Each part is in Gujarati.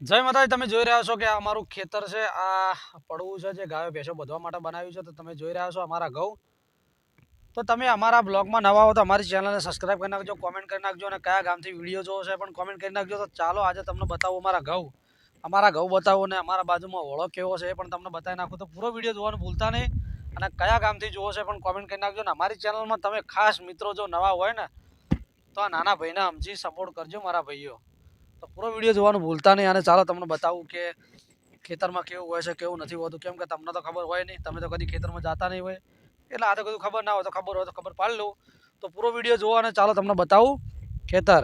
જય માતાજી, તમે જોઈ રહ્યા છો કે આ અમારું ખેતર છે. આ પડવું છે જે ગાયો ભેંસો બધવા માટે બનાવ્યું છે. તો તમે જોઈ રહ્યા છો અમારા ઘઉં. તો તમે અમારા બ્લોગમાં નવા હો તો અમારી ચેનલને સબસ્ક્રાઈબ કરી નાખજો, કોમેન્ટ કરી નાખજો અને કયા ગામથી વીડિયો જોવો છે પણ કોમેન્ટ કરી નાખજો. તો ચાલો આજે તમને બતાવું અમારા ઘઉં. અમારા ઘઉં બતાવો અને અમારા બાજુમાં ઓળો કેવો છે એ પણ તમને બતાવી નાખું. તો પૂરો વીડિયો જોવાનું ભૂલતા નહીં અને કયા ગામથી જોવો છે પણ કોમેન્ટ કરી નાખજો. ને અમારી ચેનલમાં તમે ખાસ મિત્રો જો નવા હોય ને, તો આ નાના ભાઈને સમજી સપોર્ટ કરજો મારા ભાઈઓ. તો પૂરો વીડિયો જોવાનું ભૂલતા નહીં અને ચાલો તમને બતાવું કે ખેતરમાં કેવું હોય છે, કેવું નથી હોતું. કેમ કે તમને તો ખબર હોય નહીં. તમે તો કદી ખેતરમાં જતા નહીં હોય. એટલે આ તો કદું ખબર ના હોય તો ખબર હોય તો ખબર પાડી લઉં. તો પૂરો વીડિયો જોવો અને ચાલો તમને બતાવું. ખેતર.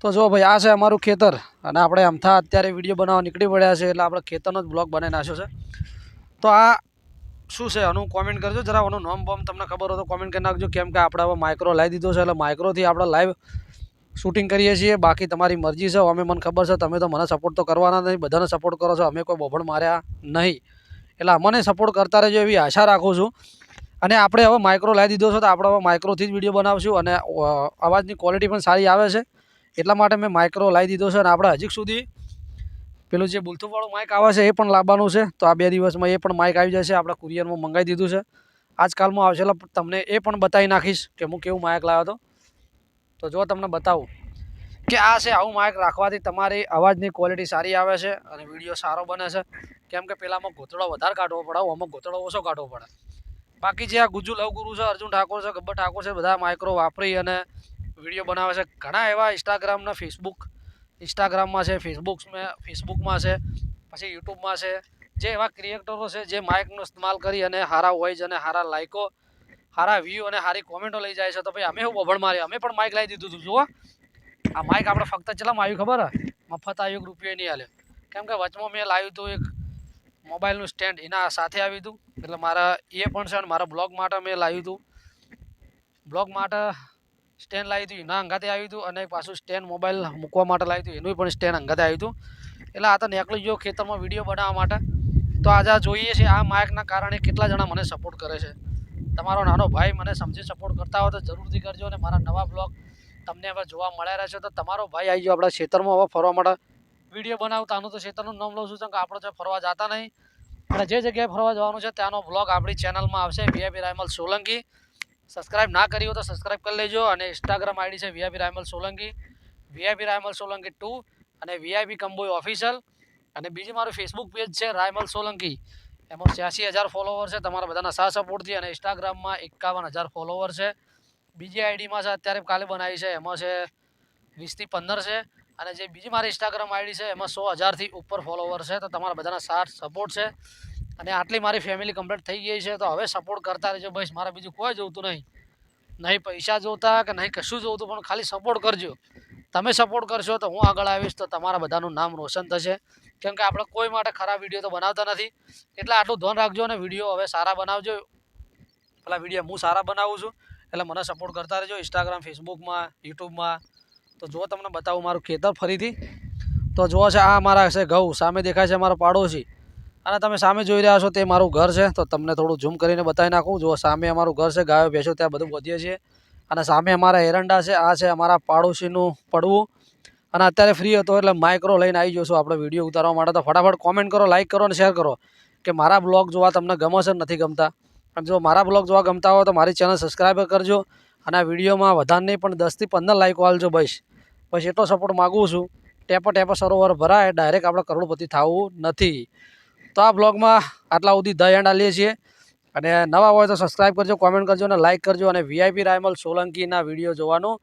તો જો ભાઈ, આ છે અમારું ખેતર. અને આપણે અમથા અત્યારે વીડિયો બનાવવા નીકળી પડ્યા છે એટલે આપણે ખેતરનો જ બ્લોગ બનાવી નાખ્યો છે. તો આ શું છે? આનું કોમેન્ટ કરજો. જરા આનું નોમ બોમ તમને ખબર હોય તો કોમેન્ટ કરી નાખજો. કેમ કે આપણે હવે માઇક્રો લાવી દીધો છે. એટલે માઇક્રોથી આપણે લાઈવ શૂટિંગ કરીએ છીએ. બાકી તમારી મરજી છે. અમે મને ખબર છે, તમે તો મને સપોર્ટ તો કરવાના નહીં. બધાને સપોર્ટ કરો છો. અમે કોઈ બોભણ માર્યા નહીં. એટલે અમને સપોર્ટ કરતા રહેજો એવી આશા રાખું છું. અને આપણે હવે માઇક્રો લાવી દીધો છે, તો આપણે હવે માઇક્રોથી જ વીડિયો બનાવશું. અને અવાજની ક્વોલિટી પણ સારી આવે છે. એટલા માટે મેં માઇક્રો લાવી દીધો છે. અને આપણે હજી સુધી પેલું જે બુલથુવાળું માઇક આવે છે, એ પણ લાવવાનું છે. તો આ બે દિવસમાં એ પણ માઇક આવી જશે. આપણે કુરિયરમાં મંગાવી દીધું છે. આજકાલમાં આવશે તમને એ પણ બતાવી નાખીશ કે હું કેવું માઇક લાવ્યો હતો. તો જો તમને બતાવું કે આ છે આવું માઇક રાખવાથી તમારી અવાજની ક્વોલિટી સારી આવે છે અને વીડિયો સારો બને છે. કેમ કે પેલામાં ગોતડો વધારે કાઢવો પડે આમાં ગોતડો ઓછો કાઢવો પડે. બાકી જે આ ગુજુ લવગુરુ છે, અર્જુન ઠાકોર છે, ગબ્બર ઠાકોર છે, બધા માઇક્રો વાપરી અને વીડિયો બનાવે છે. ઘણા એવા ઇન્સ્ટાગ્રામના ફેસબુક ઇન્સ્ટાગ્રામમાં છે ફેસબુકમાં ફેસબુકમાં છે, પછી યુટ્યુબમાં છે. જે એવા ક્રિએટરો છે, જે માઇકનો ઇસ્તેમાલ કરી અને સારા વોઇસ અને સારા લાઇકો સારા વ્યૂ અને સારી કોમેન્ટો લઈ જાય છે તો ભાઈ અમે એવું બભણ મારે અમે પણ માઇક લાવી દીધું હતું જુઓ. આ માઇક આપણે ફક્ત ચલામાં આવ્યું ખબર મફત આવ્યું રૂપિયો નહીં હાલે કેમ કે વચમાં મેં લાવ્યું હતું એક મોબાઈલનું સ્ટેન્ડ એના સાથે આવ્યું હતું એટલે મારા, એ પણ છે અને મારા બ્લોગ માટે મેં લાવ્યું હતું બ્લોગ માટે સ્ટેન્ડ લાવ્યું હતું એના અંગાતે આવ્યું હતું અને પાછું સ્ટેન્ડ મોબાઈલ મૂકવા માટે લાવ્યું હતું એનું પણ સ્ટેન્ડ અંગાતે આવ્યું હતું એટલે આ તો નીકળી ગયો ખેતરમાં વીડિયો બનાવવા માટે. તો આજે જોઈએ છે, આ માઇકના કારણે કેટલા જણા મને સપોર્ટ કરે છે. તમારો નાનો ભાઈ મને સમજી સપોર્ટ કરતા હોય તો જરૂરથી કરજો અને મારા નવા બ્લોગ તમને હવે જોવા મળ્યા રહેશે તો તમારો ભાઈ આવી ગયો આપણા ખેતરમાં હવે ફરવા માટે. વીડિયો બનાવતાનું તો ખેતરનું નામ લઉં છું કે આપણે તો ફરવા જતા નહીં. અને જે જગ્યાએ ફરવા જવાનું છે ત્યાંનો બ્લોગ આપણી ચેનલમાં આવશે વીઆઈપી રાયમલ સોલંકી. સબસ્ક્રાઇબ ના કરી હોય તો સબસ્ક્રાઇબ કરી લેજો અને ઇન્સ્ટાગ્રામ આઈડી છે VIP Raymal Solanki. VIP Raymal Solanki two અને વીઆઈપી કંબોય ઓફિશિયલ અને બીજી મારું ફેસબુક પેજ છે રાયમલ સોલંકી. એમાં છ્યાસી હજાર ફોલોવર છે, તમારા બધાના સાથ સપોર્ટથી અને ઇન્સ્ટાગ્રામમાં એકાવન હજાર ફોલોવર છે. બીજી આઈડીમાં છે, અત્યારે કાલે બનાવી છે, એમાં છે વીસથી પંદર છે અને જે બીજી મારી ઇન્સ્ટાગ્રામ આઈડી છે, એમાં સો હજારથી ઉપર ફોલોવર છે, તો તમારા બધાના સાથ સપોર્ટ છે. અને આટલી મારી ફેમિલી કમ્પ્લીટ થઈ ગઈ છે, તો હવે સપોર્ટ કરતા રહેજો ભાઈ મારે બીજું કોઈ જોતું નહીં. નહીં પૈસા જોતા કે નહીં કશું જોતું, પણ ખાલી સપોર્ટ કરજો. તમે સપોર્ટ કરશો તો હું આગળ આવીશ તો તમારા બધાનું નામ રોશન થશે. કેમ કે આપણે કોઈ માટે ખરાબ વીડિયો તો બનાવતા નથી. એટલે આટલું ધ્યાન રાખજો અને વીડિયો હવે સારા બનાવજો. પેલા વીડિયો હું સારા બનાવું છું. એટલે મને સપોર્ટ કરતા રહેજો ઇન્સ્ટાગ્રામ ફેસબુકમાં યુટ્યુબમાં તો જો તમને બતાવું મારું ખેતર ફરીથી. તો જુઓ છે આ મારા છે ઘઉં. સામે દેખાય છે મારો પાડોશી. અને તમે સામે જોઈ રહ્યા છો તે મારું ઘર છે. તો તમને થોડું ઝૂમ કરીને બતાવી નાખું. જુઓ સામે અમારું ઘર છે. ગાયો ભેંસો ત્યાં બધું વધીએ છીએ. અને સામે અમારા એરંડા છે, આ છે અમારા પાડોશીનું પડવું. અને અત્યારે ફ્રી હતો એટલે માઇક્રો લઈને આવી જશું આપણે વીડિયો ઉતારવા માટે. તો ફટાફટ કોમેન્ટ કરો લાઇક કરો અને શેર કરો કે મારા બ્લોગ જોવા તમને ગમે છે નથી ગમતા. અને જો મારા બ્લોગ જોવા ગમતા હોય તો મારી ચેનલ સબસ્ક્રાઈબ કરજો અને આ વિડીયોમાં વધારે નહીં પણ દસથી પંદર લાઇકો આલજો બસ. બસ એટલો સપોર્ટ માગું છું. ટેપો ટેપો સરોવર ભરાય ડાયરેક્ટ આપણે કરોડપતિ થવું નથી. તો આ બ્લોગમાં આટલા સુધી એન્ડ લઈએ છીએ. અને નવા હોય તો સબસ્ક્રાઈબ કરજો કોમેન્ટ કરજો અને લાઇક કરજો અને વીઆઈપી રાયમલ સોલંકીના વીડિયો જોવાનું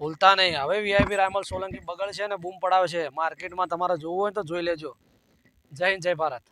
ભૂલતા નહીં. હવે વીઆઈપી રાયમલ સોલંકી બગડ છે ને બૂમ પડાવે છે માર્કેટમાં તમારે જોવું હોય તો જોઈ લેજો. જય હિન્દ, જય ભારત.